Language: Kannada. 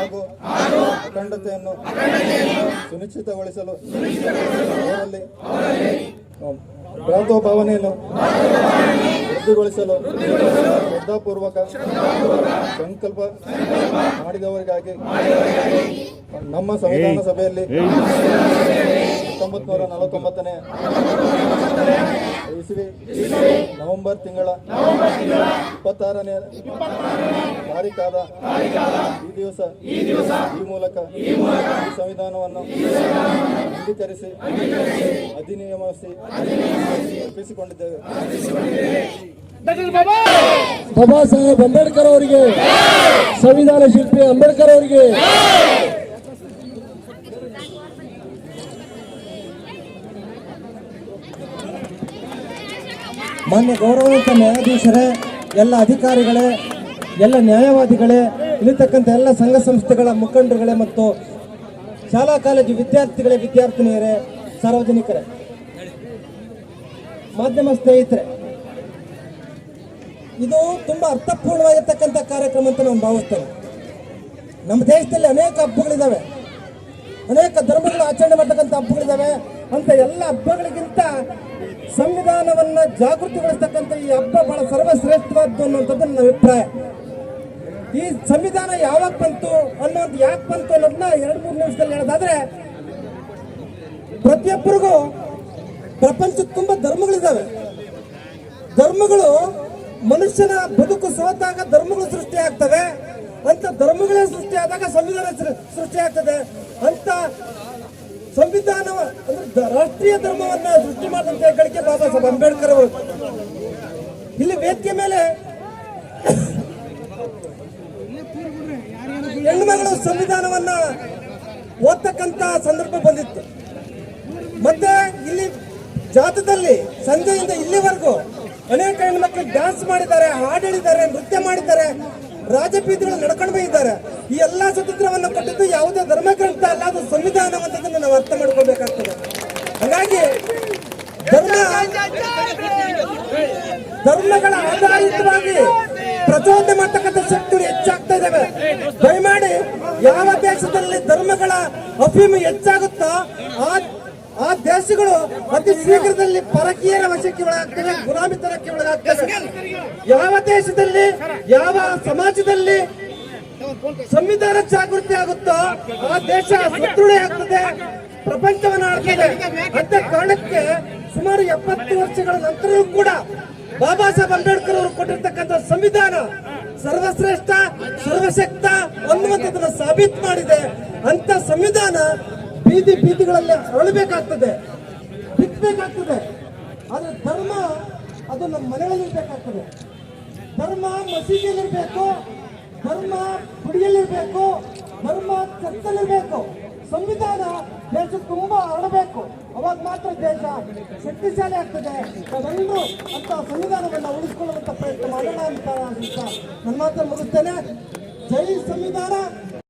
ಹಾಗೂ ಅಖಂಡತೆಯನ್ನು ಸುನಿಶ್ಚಿತಗೊಳಿಸಲು ಅವರಲ್ಲಿ ಭ್ರಾತೋ ಭಾವನೆಯನ್ನು ವೃದ್ಧಿಗೊಳಿಸಲು ಶ್ರದ್ಧಾಪೂರ್ವಕ ಸಂಕಲ್ಪ ಮಾಡಿದವರಿಗಾಗಿ ನಮ್ಮ ಸಂವಿಧಾನ ಸಭೆಯಲ್ಲಿ ಹತ್ತೊಂಬತ್ತು ನೂರ ನಲವತ್ತೊಂಬತ್ತನೇ ಇಸ್ವಿ ನವೆಂಬರ್ ತಿಂಗಳ ಇಪ್ಪತ್ತಾರನೇ ತಾರೀಕಾದ ಈ ದಿವಸ ಈ ಮೂಲಕ ಈ ಸಂವಿಧಾನವನ್ನು ಅಂಗೀಕರಿಸಿ ಅಧಿನಿಯಮಿಸಿ ಅರ್ಪಿಸಿಕೊಂಡಿದ್ದೇವೆ ಬಾಬಾ! ಸಾಹೇಬ್ ಅಂಬೇಡ್ಕರ್ ಅವರಿಗೆ ಸಂವಿಧಾನ ಶಿಲ್ಪಿ ಅಂಬೇಡ್ಕರ್ ಅವರಿಗೆ ಮಾನ್ಯ ಗೌರವಾನ್ವಿತ ನ್ಯಾಯಾಧೀಶರೇ, ಎಲ್ಲ ಅಧಿಕಾರಿಗಳೇ, ಎಲ್ಲ ನ್ಯಾಯವಾದಿಗಳೇ, ಇಲ್ಲಿರ್ತಕ್ಕಂಥ ಎಲ್ಲ ಸಂಘ ಸಂಸ್ಥೆಗಳ ಮುಖಂಡರುಗಳೇ ಮತ್ತು ಶಾಲಾ ಕಾಲೇಜು ವಿದ್ಯಾರ್ಥಿಗಳೇ, ವಿದ್ಯಾರ್ಥಿನಿಯರೇ, ಸಾರ್ವಜನಿಕರೇ, ಮಾಧ್ಯಮ ಸ್ನೇಹಿತರೆ, ಇದು ತುಂಬಾ ಅರ್ಥಪೂರ್ಣವಾಗಿರ್ತಕ್ಕಂಥ ಕಾರ್ಯಕ್ರಮ ಅಂತ ನಾನು ಭಾವಿಸ್ತೇನೆ. ನಮ್ಮ ದೇಶದಲ್ಲಿ ಅನೇಕ ಹಬ್ಬಗಳಿದ್ದಾವೆ. ಅನೇಕ ಧರ್ಮಗಳು ಆಚರಣೆ ಮಾಡ್ತಕ್ಕಂಥ ಹಬ್ಬಗಳಿದ್ದಾವೆ. ಅಂತ ಎಲ್ಲ ಹಬ್ಬಗಳಿಗಿಂತ ಸಂವಿಧಾನವನ್ನ ಜಾಗೃತಿಗೊಳಿಸ್ತಕ್ಕಂಥ ಈ ಹಬ್ಬ ಬಹಳ ಸರ್ವಶ್ರೇಷ್ಠವಾದ್ದು ಅನ್ನುವಂಥದ್ದು ನನ್ನ ಅಭಿಪ್ರಾಯ. ಈ ಸಂವಿಧಾನ ಯಾವಾಗ ಬಂತು ಅನ್ನೋದು ಯಾಕೆ ಬಂತು ಅನ್ನೋದನ್ನ ಎರಡು ಮೂರು ನಿಮಿಷದಲ್ಲಿ ಹೇಳೋದಾದ್ರೆ, ಪ್ರತಿಯೊಬ್ಬರಿಗೂ ಪ್ರಪಂಚದ ತುಂಬಾ ಧರ್ಮಗಳಿದ್ದಾವೆ ಧರ್ಮಗಳು ಮನುಷ್ಯನ ಬದುಕು ಸೋತಾಗ ಧರ್ಮಗಳು ಸೃಷ್ಟಿ ಆಗ್ತವೆ. ಅಂತ ಧರ್ಮಗಳೇ ಸೃಷ್ಟಿ ಆದಾಗ ಸಂವಿಧಾನ ಸೃಷ್ಟಿ ಆಗ್ತದೆ. ಅಂತ ಸಂವಿಧಾನ ಅಂದ್ರೆ ರಾಷ್ಟ್ರೀಯ ಧರ್ಮವನ್ನ ಸೃಷ್ಟಿ ಮಾಡಿದಂತ ಹೆಗ್ಗಳಿಕೆ ಬಾಬಾ ಸಾಹೇಬ್ ಅಂಬೇಡ್ಕರ್ ಅವರು. ಇಲ್ಲಿ ವೇದಿಕೆ ಮೇಲೆ ಹೆಣ್ಮಗಳು ಸಂವಿಧಾನವನ್ನ ಓದ್ತಕ್ಕಂತ ಸಂದರ್ಭ ಬಂದಿತ್ತು. ಮತ್ತೆ ಇಲ್ಲಿ ಜಾತದಲ್ಲಿ ಸಂಜೆಯಿಂದ ಇಲ್ಲಿವರೆಗೂ ಅನೇಕ ಹೆಣ್ಮಕ್ಳು ಡ್ಯಾನ್ಸ್ ಮಾಡಿದ್ದಾರೆ ಹಾಡು ಹೇಳಿದ್ದಾರೆ ನೃತ್ಯ ಮಾಡಿದ್ದಾರೆ, ರಾಜಪೀತಿಗಳು ನಡ್ಕೊಂಡು ಬಂದಿದ್ದಾರೆ. ಈ ಎಲ್ಲಾ ಸ್ವತಂತ್ರವನ್ನು ಕೊಟ್ಟಿದ್ದು ಯಾವುದೇ ಧರ್ಮಗ್ರಂಥ ಅಲ್ಲ, ಅದು ಸಂವಿಧಾನ ಧರ್ಮಗಳ ಆಧಾರಿತವಾಗಿ ಪ್ರಚೋದನೆ ಮಾಡ್ತಕ್ಕಂಥ ಶಕ್ತಿಗಳು ಹೆಚ್ಚಾಗ್ತಾ ಇದ್ದಾವೆ ದಯಮಾಡಿ ಯಾವ ದೇಶದಲ್ಲಿ ಧರ್ಮಗಳ ಅಫೀಮು ಹೆಚ್ಚಾಗುತ್ತೋ ಆ ಆ ದೇಶಗಳು ಅತಿ ಶೀಘ್ರದಲ್ಲಿ ಪರಕೀಯರ ವಶಕ್ಕೆ ಒಳಗಾಗ್ತವೆ ಗುಲಾಮಿತನಕ್ಕೆ ಒಳಗಾಗ್ತವೆ. ಯಾವ ದೇಶದಲ್ಲಿ, ಯಾವ ಸಮಾಜದಲ್ಲಿ ಸಂವಿಧಾನ ಜಾಗೃತಿ ಆಗುತ್ತೋ ಆ ದೇಶ ಸದೃಢ ಆಗ್ತದೆ, ಪ್ರಪಂಚವನ್ನು ಆಡ್ತದೆ ಅಂತ ಕಾರಣಕ್ಕೆ ಸುಮಾರು ಎಪ್ಪತ್ತು ವರ್ಷಗಳ ನಂತರವೂ ಕೂಡ ಬಾಬಾ ಸಾಹೇಬ್ ಅಂಬೇಡ್ಕರ್ ಅವರು ಕೊಟ್ಟಿರ್ತಕ್ಕಂಥ ಸಂವಿಧಾನ ಸರ್ವಶ್ರೇಷ್ಠ, ಸರ್ವಶಕ್ತ ಅನ್ನುವಂಥದ್ದನ್ನ ಸಾಬೀತು ಮಾಡಿದೆ. ಅಂತ ಸಂವಿಧಾನ ಬೀದಿ ಬೀದಿಗಳಲ್ಲಿ ಅರಳಬೇಕಾಗ್ತದೆ, ಬಿತ್ತಬೇಕಾಗ್ತದೆ. ಆದ್ರೆ ಧರ್ಮ, ಅದು ನಮ್ಮ ಮನೆಯಲ್ಲಿ ಇರ್ಬೇಕಾಗ್ತದೆ. ಧರ್ಮ ಮಸೀದಿಯಲ್ಲಿರ್ಬೇಕು, ಧರ್ಮ ಗುಡಿಯಲ್ಲಿರ್ಬೇಕು, ಧರ್ಮ ಚರ್ಚಲ್ಲಿರ್ಬೇಕು ಸಂವಿಧಾನ ದೇಶಕ್ಕೆ ತುಂಬಾ ಹರಡಬೇಕು. ಅವಾಗ ಮಾತ್ರ ದೇಶ ಶಕ್ತಿಶಾಲಿ ಆಗ್ತದೆ. ನಾವೆಲ್ಲರೂ ಅಂತ ಸಂವಿಧಾನವನ್ನ ಉಳಿಸ್ಕೊಳ್ಳುವಂತ ಪ್ರಯತ್ನ ಮಾಡೋಣ ಅಂತ ನನ್ನ ಮಾತ್ರ ಮುಗಿಸ್ತೇನೆ. ಜೈ ಸಂವಿಧಾನ